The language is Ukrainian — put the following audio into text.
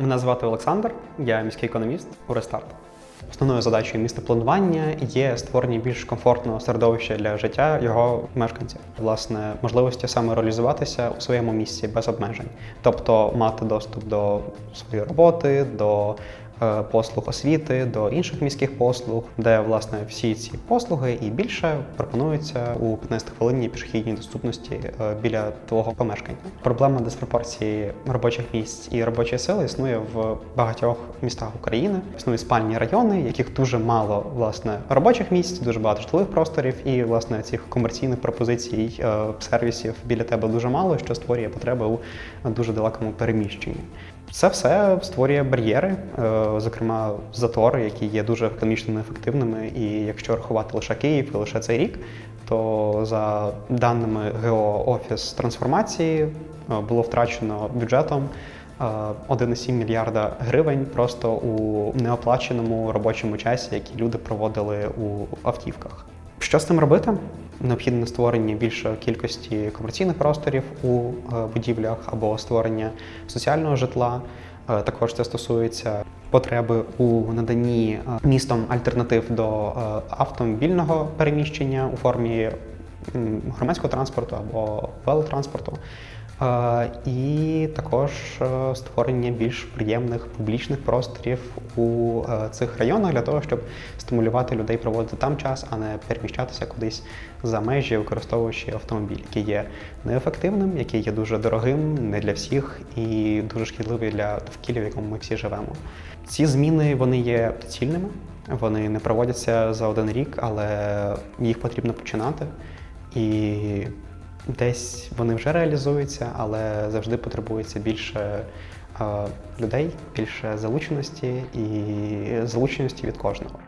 Мене звати Олександр, я міський економіст у Рестарт. Основною задачею містопланування є створення більш комфортного середовища для життя його мешканців, власне, можливості самореалізуватися у своєму місці без обмежень, тобто мати доступ до своєї роботи, до послуг освіти, до інших міських послуг, де власне всі ці послуги і більше пропонуються у 15-хвилинній пішохідній доступності е, біля твого помешкання. Проблема диспропорції робочих місць і робочої сили існує в багатьох містах України. Існують спальні райони, яких дуже мало власне робочих місць, дуже багато житлових просторів, і власне цих комерційних пропозицій е, сервісів біля тебе дуже мало, що створює потреби у дуже далекому переміщенні. Це все створює бар'єри, е, зокрема затори, які є дуже економічно неефективними. І якщо рахувати лише Київ і лише цей рік, то за даними ГО Офіс трансформації е, було втрачено бюджетом е, 1,7 мільярда гривень просто у неоплаченому робочому часі, який люди проводили у автівках. Що з цим робити? Необхідне створення більшої кількості комерційних просторів у е, будівлях або створення соціального житла. Е, Також це стосується потреби у наданні е, містом альтернатив до автомобільного переміщення у формі громадського транспорту або велотранспорту. Е, І також е, створення більш приємних публічних просторів у е, цих районах для того, щоб стимулювати людей проводити там час, а не переміщатися кудись за межі, використовуючи автомобіль, який є неефективним, який є дуже дорогим, не для всіх і дуже шкідливий для довкілля, в якому ми всі живемо. Ці зміни вони є доцільними, вони не проводяться за один рік, але їх потрібно починати. І десь вони вже реалізуються, але завжди потребується більше е, людей, більше залученості і залученості від кожного.